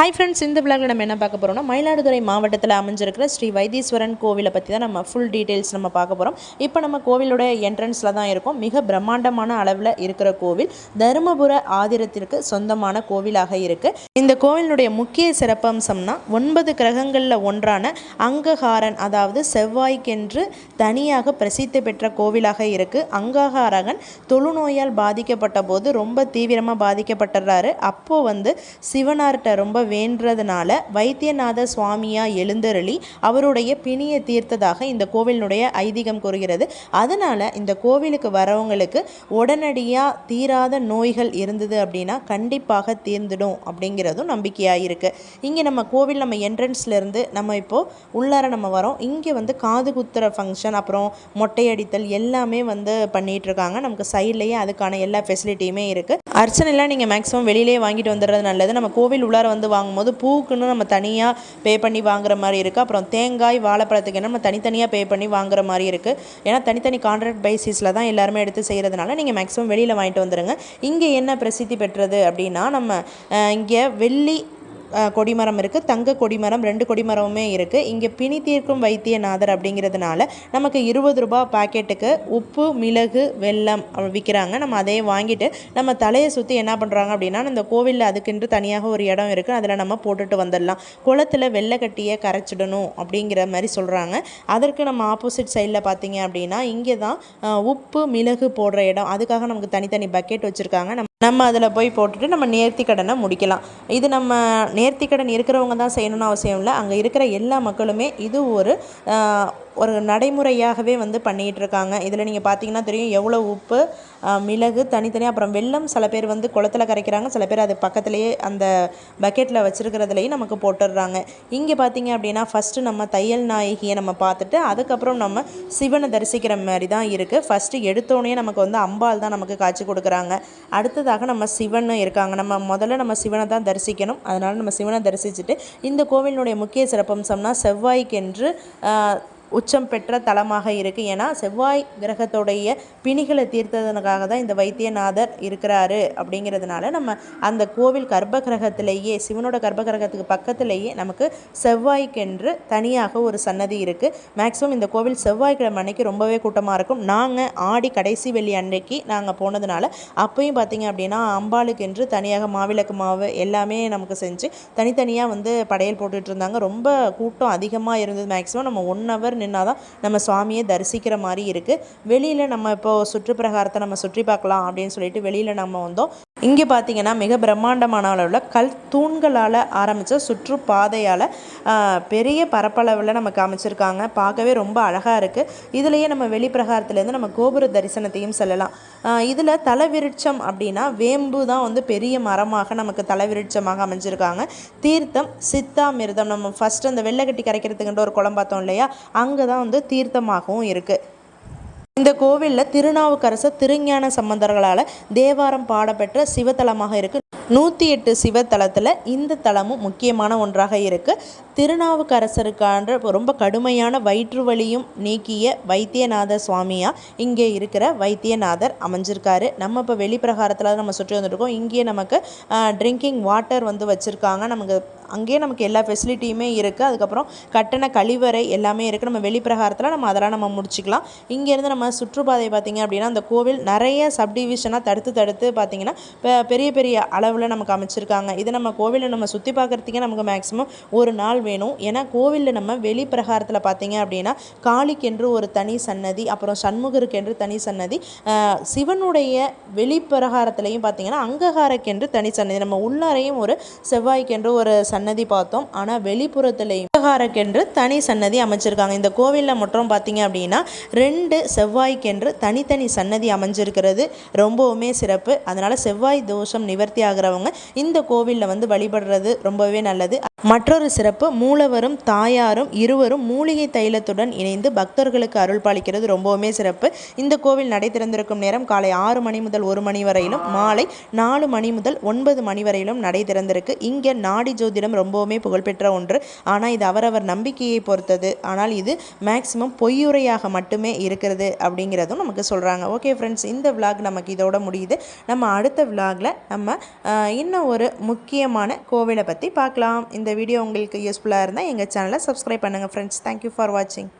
Hi friends இந்த விழாவில் நம்ம என்ன பார்க்க போகிறோம்னா மயிலாடுதுறை மாவட்டத்தில் அமைஞ்சிருக்கிற ஸ்ரீ வைத்தீஸ்வரன் கோவிலை பற்றி தான் நம்ம ஃபுல் டீட்டெயில்ஸ் நம்ம பார்க்க போகிறோம் இப்போ நம்ம கோவிலோட என்ட்ரன்ஸில் தான் இருக்கோம். மிக பிரம்மாண்டமான அளவில் இருக்கிற கோவில் தருமபுர ஆதிரத்திற்கு சொந்தமான கோவிலாக இருக்குது இந்த கோவிலுடைய முக்கிய சிறப்பம்சம்னா ஒன்பது கிரகங்களில் ஒன்றான அங்ககாரன் அதாவது செவ்வாய்க்கென்று தனியாக பிரசித்தி பெற்ற கோவிலாக இருக்குது அங்ககாரகன் தொழுநோயால் பாதிக்கப்பட்ட போது ரொம்ப தீவிரமாக பாதிக்கப்பட்டுறாரு. அப்போது வந்து சிவனார்கிட்ட ரொம்ப வேண்டுறதுனால வைத்தியநாத சுவாமியா எழுந்தருளி அவருடைய பிணியை தீர்த்ததாக இந்த கோவிலினுடைய ஐதீகம் கூறுகிறது. அதனால் இந்த கோவிலுக்கு வரவங்களுக்கு உடனடியாக தீராத நோய்கள் இருந்தது அப்படின்னா கண்டிப்பாக தீர்ந்துடும் அப்படிங்கிறதும் நம்பிக்கையாக இருக்குது இங்கே நம்ம கோவில் நம்ம என்ட்ரன்ஸ்லேருந்து நம்ம இப்போது உள்ளார நம்ம வரோம். இங்கே வந்து காது குத்துற ஃபங்க்ஷன் அப்புறம் மொட்டையடித்தல் எல்லாமே வந்து பண்ணிட்டு இருக்காங்க. நமக்கு சைட்லேயே அதுக்கான எல்லா ஃபெசிலிட்டியுமே இருக்குது அர்ச்சனைலாம் நீங்கள் மேக்ஸிமம் வெளியிலேயே வாங்கிட்டு வந்துடுறது நல்லது. நம்ம கோவில் உள்ளார வந்து வாங்கும்போது பூக்குன்னு நம்ம தனியாக பே பண்ணி வாங்குற மாதிரி இருக்குது அப்புறம் தேங்காய் வாழைப்பழத்துக்கு நம்ம தனித்தனியாக பே பண்ணி வாங்குற மாதிரி இருக்குது ஏன்னா தனித்தனி கான்ட்ராக்ட் பேசிஸில் தான் எல்லாருமே எடுத்து செய்கிறதுனால நீங்கள் மேக்ஸிமம் வெளியில் வாங்கிட்டு வந்துடுங்க இங்கே என்ன பிரசித்தி பெற்றது அப்படின்னா நம்ம இங்கே வெள்ளி கொடிமரம் இருக்குது தங்க கொடிமரம் ரெண்டு கொடிமரமுமே இருக்குது இங்கே பிணி தீர்க்கும் வைத்தியநாதர் அப்படிங்கிறதுனால நமக்கு இருபது ரூபாய் பாக்கெட்டுக்கு உப்பு மிளகு வெல்லம் விற்கிறாங்க நம்ம அதையே வாங்கிட்டு நம்ம தலையை சுற்றி என்ன பண்ணுறாங்க அப்படின்னா இந்த கோவிலில் அதுக்கென்று தனியாக ஒரு இடம் இருக்குது அதில் நம்ம போட்டுட்டு வந்துடலாம். குளத்தில் வெள்ளைக்கட்டியை கரைச்சிடணும் அப்படிங்கிற மாதிரி சொல்கிறாங்க அதற்கு நம்ம ஆப்போசிட் சைடில் பார்த்தீங்க அப்படின்னா இங்கே தான் உப்பு மிளகு போடுற இடம். அதுக்காக நமக்கு தனித்தனி பக்கெட் வச்சுருக்காங்க. நம்ம நம்ம அதில் போய் போட்டுட்டு நம்ம நேர்த்தி கடனை முடிக்கலாம். இது நம்ம நேர்த்தி கடன் இருக்கிறவங்க தான் செய்யணும்னு அவசியம் இல்லை. அங்கே இருக்கிற எல்லா மக்களுமே இது ஒரு ஒரு நடைமுறையாகவே வந்து பண்ணிகிட்டு இருக்காங்க இதில் நீங்கள் பார்த்தீங்கன்னா தெரியும் எவ்வளோ உப்பு மிளகு தனித்தனியாக அப்புறம் வெள்ளம் சில பேர் வந்து குளத்துல கரைக்கிறாங்க. சில பேர் அது பக்கத்துலேயே அந்த பக்கெட்டில் வச்சுருக்கிறதுலையும் நமக்கு போட்டுடுறாங்க. இங்கே பார்த்தீங்க அப்படின்னா ஃபஸ்ட்டு நம்ம தையல் நாயகியை நம்ம பார்த்துட்டு அதுக்கப்புறம் நம்ம சிவனை தரிசிக்கிற மாதிரி தான் இருக்குது ஃபஸ்ட்டு எடுத்தோடனே நமக்கு வந்து அம்பாள் தான் நமக்கு காட்சி கொடுக்குறாங்க. அடுத்ததாக நம்ம சிவன் இருக்காங்க. நம்ம முதல்ல நம்ம சிவனை தான் தரிசிக்கணும். அதனால் நம்ம சிவனை தரிசிச்சுட்டு இந்த கோவிலினுடைய முக்கிய சிறப்பம்சம்னா செவ்வாய்க்கென்று உச்சம் பெற்ற தலமாக இருக்குது ஏன்னா செவ்வாய் கிரகத்துடைய பிணிகளை தீர்த்ததற்காக தான் இந்த வைத்தியநாதர் இருக்கிறாரு. அப்படிங்கிறதுனால நம்ம அந்த கோவில் கர்ப்ப கிரகத்திலேயே சிவனோட கர்ப்ப கிரகத்துக்கு பக்கத்திலேயே நமக்கு செவ்வாய்க்கென்று தனியாக ஒரு சன்னதி இருக்குது மேக்ஸிமம் இந்த கோவில் செவ்வாய்க்கிழமை அன்னைக்கு ரொம்பவே கூட்டமாக இருக்கும். நாங்கள் ஆடி கடைசி வெள்ளி அன்னைக்கு நாங்கள் போனதுனால அப்பயும் பார்த்தீங்க அப்படின்னா அம்பாளுக்கென்று தனியாக மாவிளக்கு மாவு எல்லாமே நமக்கு செஞ்சு தனித்தனியாக வந்து படையல் போட்டுட்டு இருந்தாங்க. ரொம்ப கூட்டம் அதிகமாக இருந்தது. மேக்ஸிமம் நம்ம ஒன் ஹவர் நின்னா தான் நம்ம சுவாமியை தரிசிக்கிற மாதிரி இருக்குது வெளியில் நம்ம இப்போ சுற்றுப்பிரகாரத்தை நம்ம சுற்றி பார்க்கலாம் அப்படின்னு சொல்லிட்டு வெளியில் நம்ம வந்தோம். இங்கே பார்த்தீங்கன்னா மிக பிரம்மாண்டமான அளவில் கல் தூண்களால் ஆரம்பித்த சுற்றுப்பாதையால் பெரிய பரப்பளவில் நமக்கு அமைச்சிருக்காங்க பார்க்கவே ரொம்ப அழகாக இருக்குது இதுலேயே நம்ம வெளிப்பிரகாரத்துலேருந்து நம்ம கோபுர தரிசனத்தையும் செல்லலாம். இதில் தலைவிருட்சம் அப்படின்னா வேம்பு தான் வந்து பெரிய மரமாக நமக்கு தலைவிருட்சமாக அமைஞ்சிருக்காங்க. தீர்த்தம் சித்தாமிர்தம் நம்ம ஃபஸ்ட்டு அந்த வெள்ளைக்கட்டி கரைக்கிறதுக்குன்ற ஒரு குளம் பார்த்தோம் இல்லையா? அங்கே தான் வந்து தீர்த்தமாகவும் இருக்குது இந்த கோவிலில் திருநாவுக்கரசர் திருஞான சம்பந்தர்களால் தேவாரம் பாடப்பெற்ற சிவத்தலமாக இருக்குது நூற்றி எட்டு சிவத்தலத்தில் இந்த தலமும் முக்கியமான ஒன்றாக இருக்குது திருநாவுக்கரசருக்கான ரொம்ப கடுமையான வயிற்று வலியும் நீக்கிய வைத்தியநாத சுவாமியாக இங்கே இருக்கிற வைத்தியநாதர் அமைஞ்சிருக்காரு. நம்ம இப்போ வெளிப்பிரகாரத்தில் நம்ம சுற்றி வந்துருக்கோம். இங்கேயே நமக்கு ட்ரிங்கிங் வாட்டர் வந்து வச்சுருக்காங்க. நமக்கு அங்கேயே நமக்கு எல்லா ஃபெசிலிட்டியுமே இருக்குது அதுக்கப்புறம் கட்டண கழிவறை எல்லாமே இருக்குது நம்ம வெளிப்பிரகாரத்தில் நம்ம அதெல்லாம் நம்ம முடிச்சுக்கலாம். இங்கேருந்து நம்ம சுற்றுப்பாதை பார்த்திங்க அப்படின்னா அந்த கோவில் நிறைய சப்டிவிஷனாக தடுத்து தடுத்து பார்த்திங்கன்னா பெரிய பெரிய அளவில் நமக்கு அமைச்சிருக்காங்க. இது நம்ம கோவிலில் நம்ம சுற்றி பார்க்குறதுக்கே நமக்கு மேக்ஸிமம் ஒரு நாள் வேணும். ஏன்னா கோவிலில் நம்ம வெளிப்பிரகாரத்தில் பார்த்தீங்க அப்படின்னா காளிக்கென்று ஒரு தனி சன்னதி அப்புறம் சண்முகருக்கென்று தனி சன்னதி சிவனுடைய வெளிப்பிரகாரத்துலையும் பார்த்தீங்கன்னா அங்ககாரக்கென்று தனி சன்னதி. நம்ம உள்ளாரையும் ஒரு செவ்வாய்க்கென்று ஒரு சன்னதி பார்த்தோம். ஆனால் வெளிப்புறத்துலேயும் அங்ககாரக்கென்று தனி சன்னதி அமைச்சிருக்காங்க இந்த கோவிலில் மட்டும் பார்த்தீங்க அப்படின்னா ரெண்டு செவ்வாய்க்கென்று தனித்தனி சன்னதி அமைஞ்சிருக்கிறது. ரொம்பவுமே சிறப்பு. அதனால் செவ்வாய் தோஷம் நிவர்த்தி ஆகிறவங்க இந்த கோவிலில் வந்து வழிபடுறது ரொம்பவே நல்லது. மற்றொரு சிறப்பு மூலவரும் தாயாரும் இருவரும் மூலிகை தைலத்துடன் இணைந்து பக்தர்களுக்கு அருள் பாலிக்கிறது ரொம்பவுமே சிறப்பு. இந்த கோவில் நடை திறந்திருக்கும் நேரம் காலை ஆறு மணி முதல் ஒரு மணி வரையிலும் மாலை நாலு மணி முதல் ஒன்பது மணி வரையிலும் நடை திறந்திருக்கு. இங்கே நாடி ஜோதிடம் ரொம்பவுமே புகழ்பெற்ற ஒன்று. ஆனால் இது அவரவர் நம்பிக்கையை பொறுத்தது. ஆனால் இது மேக்ஸிமம் பொய்யுரையாக மட்டுமே இருக்கிறது அப்படிங்கிறதும் நமக்கு சொல்கிறாங்க ஓகே ஃப்ரெண்ட்ஸ் இந்த விலாக் நமக்கு இதோட முடியுது. நம்ம அடுத்த விலாகில் நம்ம இன்னும் ஒரு முக்கியமான கோவிலை பற்றி பார்க்கலாம். இந்த வீடியோ உங்களுக்கு யூஸ்ஃபுல்லாக இருந்தால் எங்கள் சேனலை சப்ஸ்கிரைப் பண்ணுங்கள் ஃப்ரெண்ட்ஸ் தேங்க்யூ ஃபார் வாட்சிங்